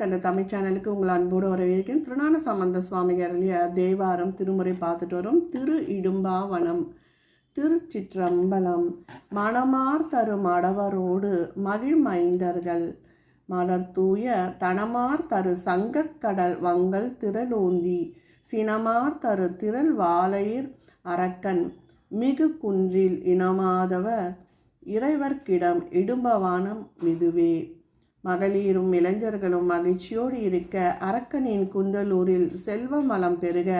தந்த தமிழ் சேனலுக்கு உங்கள் அன்போடு வரவேற்கிறேன். திருநான சம்பந்த சுவாமிகள் தேவாரம் திருமுறை பார்த்துட்டு வரும். திரு இடும்பாவனம் திருச்சிற்றம்பலம் மணமார் தரும் அடவரோடு மகிழ் மைந்தர்கள் மலர் தூய தனமார் தரு சங்கக்கடல் வங்கல் திரளோந்தி சினமார் தரு திரள் வாளையர் அரக்கன் மிகு குன்றில் இனமாதவர் இறைவர்க்கிடம் இடும்பவானம் மிதுவே. மகளிரும் இளைஞர்களும் மகிழ்ச்சியோடு இருக்க அரக்கனின் குந்தலூரில் செல்வ மலம் பெருக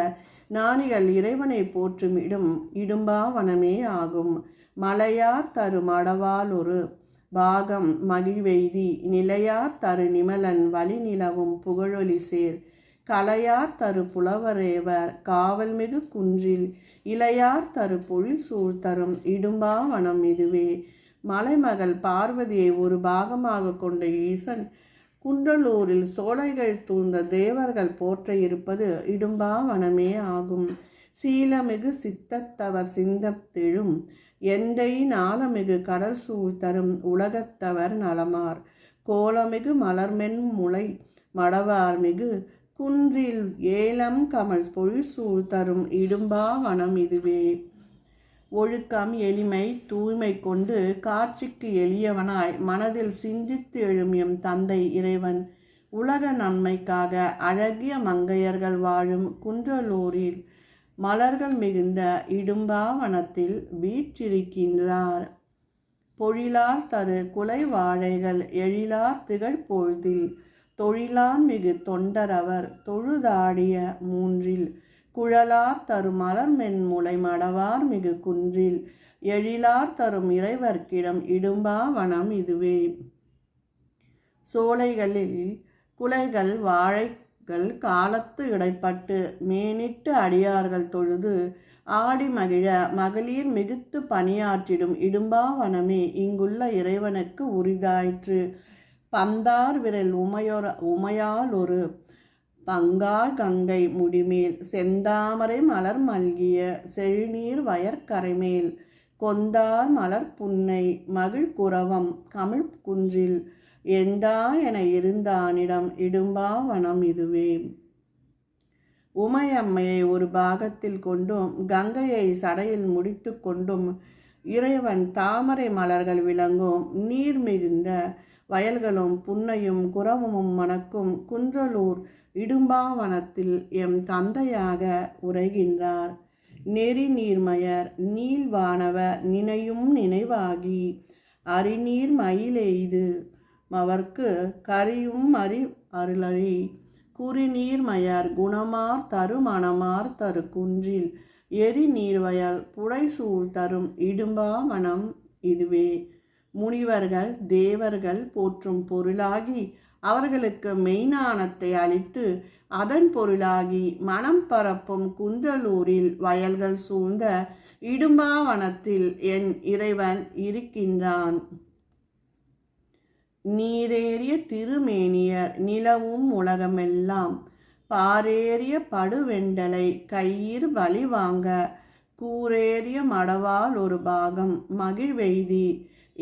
நாணிகள் இறைவனை போற்றும் இடும் இடும்பாவனமே ஆகும். மலையார் தரு மடவால் ஒரு பாகம் மகிழ்வெய்தி நிலையார் தரு நிமலன் வழி நிலவும் புகழொலி சேர். கலையார் தரு புலவரேவர் காவல்மிகு குன்றில் இளையார் தரு பொழில் சூழ் தரும் இடும்பாவனம் இதுவே. மலைமகள் பார்வதியை ஒரு பாகமாக கொண்ட ஈசன் குண்டலூரில் சோலைகள் தூர்ந்த தேவர்கள் போற்ற இருப்பது இடும்பாவனமே ஆகும். சீலமிகு சித்தத்தவர் சிந்தத்திழும் எந்தை நாளமிகு கடல் சூழ் தரும் உலகத்தவர் நலமார். கோலமிகு மலர்மென் முளை மடவார்மிகு குன்றில் ஏலம் கமல் பொழில் சூழ் தரும் இடும்பாவனம் இதுவே. ஒழுக்கம் எளிமை தூய்மை கொண்டு காட்சிக்கு எளியவனாய் மனதில் சிந்தித்து எழும் எம் தந்தை இறைவன். உலக நன்மைக்காக அழகிய மங்கையர்கள் வாழும் குன்றலூரில் மலர்கள் மிகுந்த இடும்பாவனத்தில் வீற்றிருக்கின்றார். பொழிலார் தரு குலை வாழைகள் எழிலார் திகழ்பொழுதில் தொழிலான் மிகு தொண்டரவர் தொழுதாடிய மூன்றில் குழலார் தரும் மலர் மென்முளை மடவார் மிகு குன்றில் எழிலார் தரும் இறைவர்க்கிடம் இடும்பா வனம் இதுவே. சோலைகளில் குலைகள் வாழைகள் காலத்து இடைப்பட்டு மேனிட்டு அடியார்கள் தொழுது ஆடி மகிழ மகளிர் மிகுத்து பணியாற்றிடும் இடும்பாவனமே இங்குள்ள இறைவனுக்கு உரிதாயிற்று. பந்தார் விரல் உமையொர உமையால் ஒரு பங்காள் கங்கை முடிமேல் செந்தாமரை மலர் மல்கிய செழுநீர் வயற்கரைமேல் கொந்தார் மலர் புன்னை மகிழ் குரவம் கமிழ் குன்றில் எந்தா என இருந்தானிடம் இடும்பாவனம் இதுவே. உமையம்மையை ஒரு பாகத்தில் கொண்டும் கங்கையை சடையில் முடித்து கொண்டும் இறைவன் தாமரை மலர்கள் விளங்கும் நீர் மிகுந்த வயல்களும் புன்னையும் குரவமும் மணக்கும் குன்றலூர் இடும்பாவனத்தில் எம் தந்தையாக உரைகின்றார். நெறி நீர்மயர் நீள்வானவ நினையும் நினைவாகி அரிநீர் மயிலெய்து. அவர்க்கு கரியும் அறி அருளறி. குறிநீர்மயர் குணமார் தரு மணமார் தரு குன்றில். எரி நீர்வயல் புடைசூழ் தரும் இடும்பாவனம் இதுவே. முனிவர்கள் தேவர்கள் போற்றும் பொருளாகி அவர்களுக்கு மெய்ஞானத்தை அளித்து அதன் பொருளாகி மனம் பரப்பும் குந்தலூரில் வயல்கள் சூழ்ந்த இடும்பாவனத்தில் என் இறைவன் இருக்கின்றான். நீரேறிய திருமேனியர் நிலவும் உலகமெல்லாம் பாரேறிய படுவெண்டலை கையிர் வழி வாங்க கூரேறிய மடவால் ஒரு பாகம் மகிழ்வெய்தி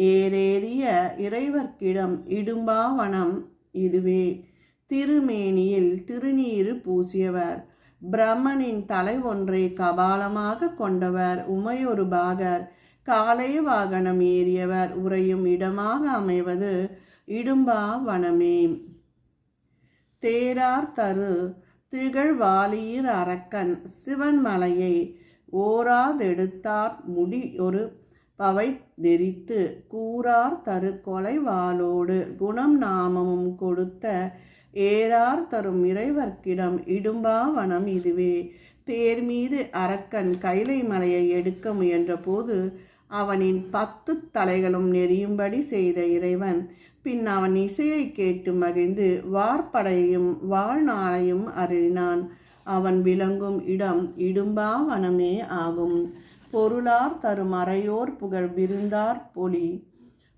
ஏரேறிய இறைவர்க்கிடம் இடும்பாவனம் இதுவே. திருமேனியில் திருநீறு பூசியவர். பிரம்மனின் தலை ஒன்றை கபாலமாக கொண்டவர். உமையொரு பாகர். காலை வாகனம் ஏறியவர். உறையும் இடமாக அமைவது இடும்பாவனமே தேரார் தரு. திகழ்வாலியர் அரக்கன். சிவன் மலையை ஓராதெடுத்தார். முடி ஒரு பவை நெறித்து கூறார் தரு கொலைவாளோடு குணம் நாமமும் கொடுத்த ஏறார் தரும் இறைவர்க்கிடம் இடும்பாவனம் இதுவே. தேர் மீது அரக்கன் கைலை மலையை எடுக்க முயன்றபோது அவனின் பத்து தலைகளும் நெறியும்படி செய்த இறைவன் பின் அவன் இசையை கேட்டு மகிழ்ந்து வார்படையையும் வாழ்நாளையும் அருளினான். அவன் விளங்கும் இடம் இடும்பாவனமே ஆகும். பொருளார் தரு மறையோர் புகழ் விருந்தார் பொலி.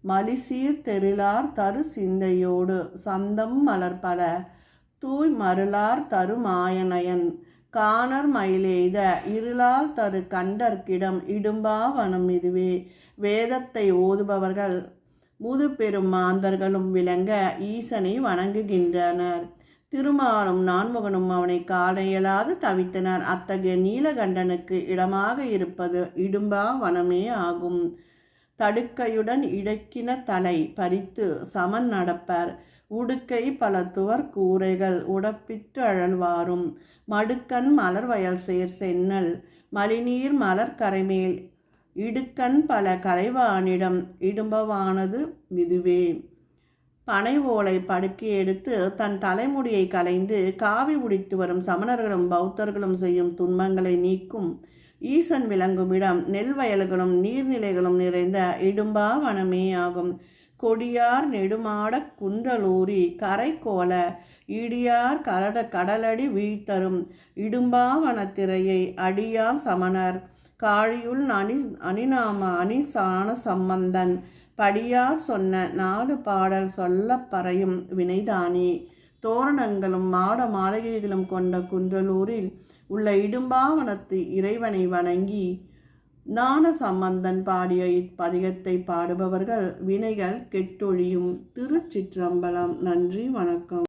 மலிசீர் தெருளார் தரு சிந்தையோடு சந்தம் மலர்பல தூய் மருளார் தரு மாயனயன் காணர் மயிலெய்த இருளால் தரு கண்டற்கிடம் இடும்பாவனம் இதுவே. வேதத்தை ஓதுபவர்கள் முதுபெரும் மாந்தர்களும் விளங்க ஈசனை வணங்குகின்றனர். திருமாலும் நான்முகனும் அவனை காண இயலாது தவித்தனர். அத்தகைய நீலகண்டனுக்கு இடமாக இருப்பது இடும்பா வனமே ஆகும். தடுக்கையுடன் இடக்கின தலை பறித்து சமன் நடப்பர். உடுக்கை பல துவர் கூரைகள் உடப்பிட்டு அழல்வாரும். மடுக்கண் மலர் வயல் சேர் சென்னல். மலிநீர் மலர் கரைமேல். இடுக்கண் பல கலைவானிடம் இடும்பவானது இதுவே பனை ஓலை படுக்கி எடுத்து தன் தலைமுடியை கலைந்து காவி உடித்து வரும் சமணர்களும் பௌத்தர்களும் செய்யும் துன்பங்களை நீக்கும் ஈசன் விளங்கும் இடம் நெல் வயல்களும் நீர்நிலைகளும் நிறைந்த இடும்பா வனமே ஆகும். கொடியார் நெடுமாட குன்றலூரி கரை கோல இடியார் கடட கடலடி வீழ்த்தரும் இடும்பாவனத்திரையை அடியாம் சமணர். காழியுள் அணி அணிநாம அணிசான சம்பந்தன். படியார் சொன்ன நாடு பாடல் சொல்ல பறையும் வினைதானே. தோரணங்களும் மாட மாளிகைகளும் கொண்ட குன்றலூரில் உள்ள இடும்பாவனத்து இறைவனை வணங்கி ஞான சம்பந்தன் பாடிய இப்பதிகத்தை பாடுபவர்கள் வினைகள் கெட்டொழியும். திருச்சிற்றம்பலம். நன்றி வணக்கம்.